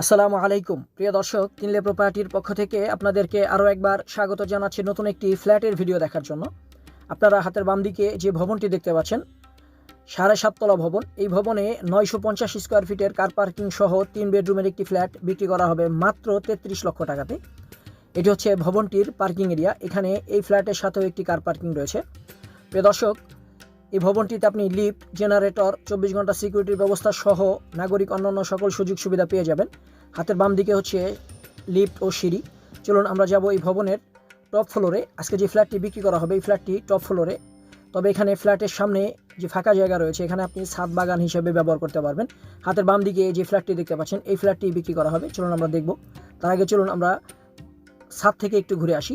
আসসালামু আলাইকুম। প্রিয় দর্শক, কিনলে প্রপার্টির পক্ষ থেকে আপনাদেরকে আরও একবার স্বাগত জানাচ্ছি নতুন একটি ফ্ল্যাটের ভিডিও দেখার জন্য। আপনারা হাতের বাম দিকে যে ভবনটি দেখতে পাচ্ছেন, সাড়ে সাততলা ভবন। এই ভবনে নয়শো পঞ্চাশ স্কোয়ার ফিটের কার পার্কিং সহ তিন বেডরুমের একটি ফ্ল্যাট বিক্রি করা হবে মাত্র তেত্রিশ লক্ষ টাকাতে। এটি হচ্ছে ভবনটির পার্কিং এরিয়া। এখানে এই ফ্ল্যাটের সাথেও একটি কার পার্কিং রয়েছে। প্রিয় দর্শক এই ভবনটিতে আপনি লিফট, জেনারেটর, চব্বিশ ঘণ্টা সিকিউরিটির ব্যবস্থা সহ নাগরিক অন্যান্য সকল সুযোগ সুবিধা পেয়ে যাবেন। হাতের বাম দিকে হচ্ছে লিফট ও সিঁড়ি। চলুন আমরা যাব এই ভবনের টপ ফ্লোরে। আজকে যে ফ্ল্যাটটি বিক্রি করা হবে, এই ফ্ল্যাটটি টপ ফ্লোরে। তবে এখানে ফ্ল্যাটের সামনে যে ফাঁকা জায়গা রয়েছে, এখানে আপনি ছাদ বাগান হিসেবে ব্যবহার করতে পারবেন। হাতের বাম দিকে যে ফ্ল্যাটটি দেখতে পাচ্ছেন, এই ফ্ল্যাটটি বিক্রি করা হবে। চলুন আমরা দেখব। তার আগে চলুন আমরা ছাদ থেকে একটু ঘুরে আসি।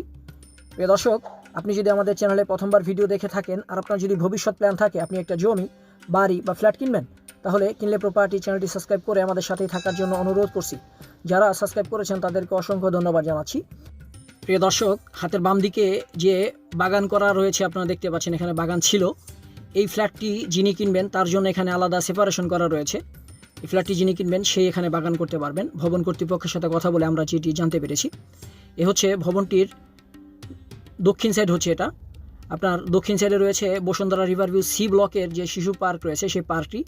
প্রিয় দর্শক আপনি যদি আমাদের চ্যানেলে প্রথমবার ভিডিও দেখে থাকেন আর আপনার যদি ভবিষ্যৎ প্ল্যান থাকে, আপনি একটা জমি, বাড়ি বা ফ্ল্যাট কিনবেন, তাহলে কিনলে প্রপার্টি চ্যানেলটি সাবস্ক্রাইব করে আমাদের সাথেই থাকার জন্য অনুরোধ করছি। যারা সাবস্ক্রাইব করেছেন, তাদেরকে অসংখ্য ধন্যবাদ জানাচ্ছি। প্রিয় দর্শক, হাতের বাম দিকে যে বাগান করা রয়েছে, আপনারা দেখতে পাচ্ছেন এখানে বাগান ছিল। এই ফ্ল্যাটটি যিনি কিনবেন, তার জন্য এখানে আলাদা সেপারেশন করা রয়েছে। এই ফ্ল্যাটটি যিনি কিনবেন, সেই এখানে বাগান করতে পারবেন। ভবন কর্তৃপক্ষের সাথে কথা বলে আমরা যেটি জানতে পেরেছি। এ হচ্ছে ভবনটির দক্ষিণ সাইড হচ্ছে এটা। আপনার দক্ষিণ সাইডে রয়েছে বসুন্ধরা রিভার ভিউ সি ব্লকের যে শিশু পার্ক রয়েছে, সেই পার্কটি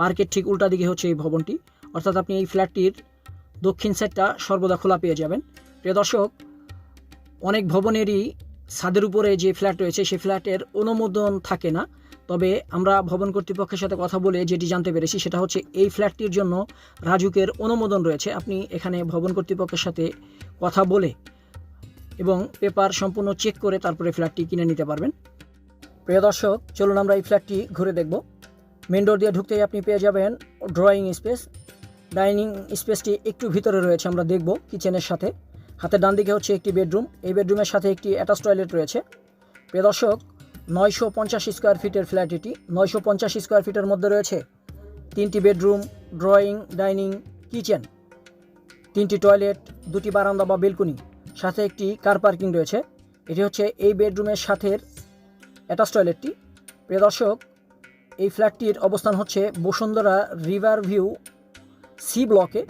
পার্কের ঠিক উল্টা দিকে হচ্ছে এই ভবনটি। অর্থাৎ আপনি এই ফ্ল্যাটটির দক্ষিণ সাইডটা সর্বদা খোলা পেয়ে যাবেন। প্রিয় দর্শক, অনেক ভবনেরই ছাদের উপরে যে ফ্ল্যাট রয়েছে, সেই ফ্ল্যাটের অনুমোদন থাকে না। তবে আমরা ভবন কর্তৃপক্ষের সাথে কথা বলে যেটি জানতে পেরেছি, সেটা হচ্ছে এই ফ্ল্যাটটির জন্য রাজুকের অনুমোদন রয়েছে। আপনি এখানে ভবন কর্তৃপক্ষের সাথে কথা বলে এবং পেপার সম্পূর্ণ চেক করে তারপরে ফ্ল্যাটটি কিনে নিতে পারবেন। প্রিয় দর্শক, চলুন আমরা এই ফ্ল্যাটটি ঘুরে দেখব। মেন ডোর দিয়ে ঢুকতেই আপনি পেয়ে যাবেন ড্রয়িং স্পেস। ডাইনিং স্পেসটি একটু ভিতরে রয়েছে, আমরা দেখব কিচেনের সাথে। হাতের ডান দিকে হচ্ছে একটি বেডরুম। এই বেডরুমের সাথে একটি অ্যাটাচ টয়লেট রয়েছে। প্রিয় দর্শক, নয়শো পঞ্চাশ স্কোয়ার ফিটের ফ্ল্যাট এটি। নয়শো পঞ্চাশ স্কোয়ার ফিটের মধ্যে রয়েছে তিনটি বেডরুম, ড্রয়িং, ডাইনিং, কিচেন। তিনটি টয়লেট, দুটি বারান্দা বা বেলকনি। সাথে একটি কার পার্কিং রয়েছে। এটি হচ্ছে এই বেডরুমের সাথের অ্যাটাচ টয়লেটটি প্রিয় দর্শক, এই ফ্ল্যাটটির অবস্থান হচ্ছে বসুন্ধরা রিভার ভিউ সি ব্লকে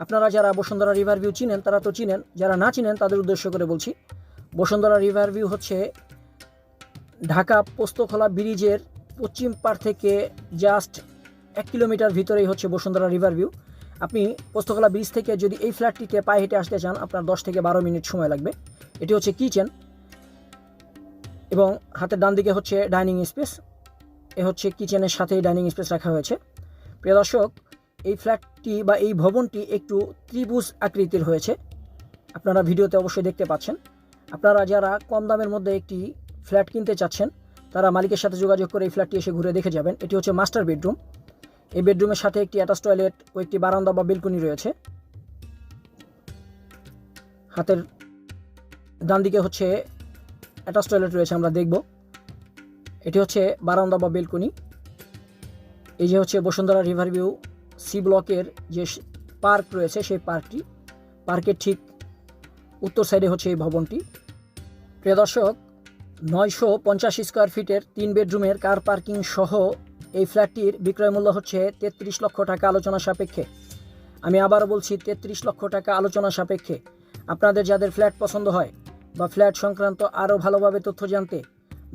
আপনারা যারা বসুন্ধরা রিভার ভিউ চিনেন, তারা তো চিনেন। যারা না চিনেন, তাদের উদ্দেশ্য করে বলছি, বসুন্ধরা রিভার ভিউ হচ্ছে ঢাকা পোস্তখোলা ব্রিজের পশ্চিম পাড় থেকে জাস্ট এক কিলোমিটার ভিতরেই হচ্ছে বসুন্ধরা রিভার ভিউ আপনি পোস্তকলা ব্রিজ থেকে যদি এই ফ্ল্যাটটিতে পায়ে হেঁটে আসতে চান, আপনার দশ থেকে বারো মিনিট সময় লাগবে। এটি হচ্ছে কিচেন এবং হাতের ডান দিকে হচ্ছে ডাইনিং স্পেস। এ হচ্ছে কিচেনের সাথেই ডাইনিং স্পেস রাখা হয়েছে। প্রিয় দর্শক, এই ফ্ল্যাটটি বা এই ভবনটি একটু ত্রিভুজ আকৃতির হয়েছে। আপনারা ভিডিওতে অবশ্যই দেখতে পাচ্ছেন। আপনারা যারা কম দামের মধ্যে একটি ফ্ল্যাট কিনতে চাচ্ছেন, তারা মালিকের সাথে যোগাযোগ করে এই ফ্ল্যাটটি এসে ঘুরে দেখে যাবেন। এটি হচ্ছে মাস্টার বেডরুম। এই বেডরুমের সাথে একটি অ্যাটাচ টয়লেট ও একটি বারান্দা বা বেলকনি রয়েছে। হাতের ডান দিকে হচ্ছে অ্যাটাচ টয়লেট রয়েছে আমরা দেখব। এটি হচ্ছে বারান্দা বা বেলকনি। এই যে হচ্ছে বসুন্ধরা রিভার ভিউ সি ব্লকের যে পার্ক রয়েছে সেই পার্কটি। পার্কের ঠিক উত্তর সাইডে হচ্ছে এই ভবনটি। প্রিয় দর্শক, নয়শো পঞ্চাশ স্কোয়ার ফিটের তিন বেডরুমের কার পার্কিং সহ এই ফ্ল্যাটটির বিক্রয় মূল্য হচ্ছে তেত্রিশ লক্ষ টাকা আলোচনা সাপেক্ষে। আমি আবারও বলছি, তেত্রিশ লক্ষ টাকা আলোচনা সাপেক্ষে। আপনাদের যাদের ফ্ল্যাট পছন্দ হয় বা ফ্ল্যাট সংক্রান্ত আরও ভালোভাবে তথ্য জানতে,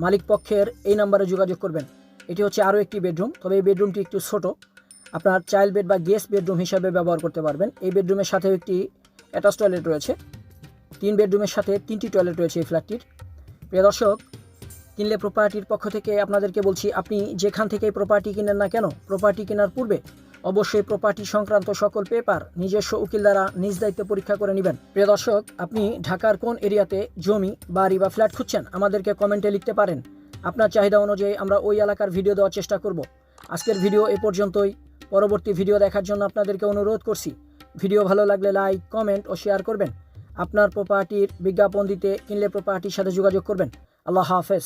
মালিক পক্ষের এই নাম্বারে যোগাযোগ করবেন। এটি হচ্ছে আরও একটি বেডরুম, তবে এই বেডরুমটি একটু ছোট। আপনার চাইল্ড বেড বা গেস্ট বেডরুম হিসাবে ব্যবহার করতে পারবেন। এই বেডরুমের সাথেও একটি অ্যাটাচ টয়লেট রয়েছে। তিন বেডরুমের সাথে তিনটি টয়লেট রয়েছে এই ফ্ল্যাটটির। প্রিয় দর্শক কিনলে প্রপার্টির পক্ষ থেকে আপনাদেরকে বলছি, আপনি যেখান থেকে প্রপার্টি কিনেন না কেন প্রপার্টি কেনার পূর্বে অবশ্যই প্রপার্টি সংক্রান্ত সকল পেপার নিজস্ব উকিল দ্বারা নিজ দায়িত্বে পরীক্ষা করে নেবেন। প্রিয় দর্শক, আপনি ঢাকার কোন এরিয়াতে জমি, বাড়ি বা ফ্ল্যাট খুঁজছেন, আমাদেরকে কমেন্টে লিখতে পারেন। আপনার চাহিদা অনুযায়ী আমরা ওই এলাকার ভিডিও দেওয়ার চেষ্টা করব। আজকের ভিডিও এ পর্যন্তই। পরবর্তী ভিডিও দেখার জন্য আপনাদেরকে অনুরোধ করছি। ভিডিও ভালো লাগলে লাইক কমেন্ট ও শেয়ার করবেন। আপনার প্রপার্টির বিজ্ঞাপন দিতে কিনলে প্রপার্টির সাথে যোগাযোগ করবেন। আল্লাহ হাফেজ।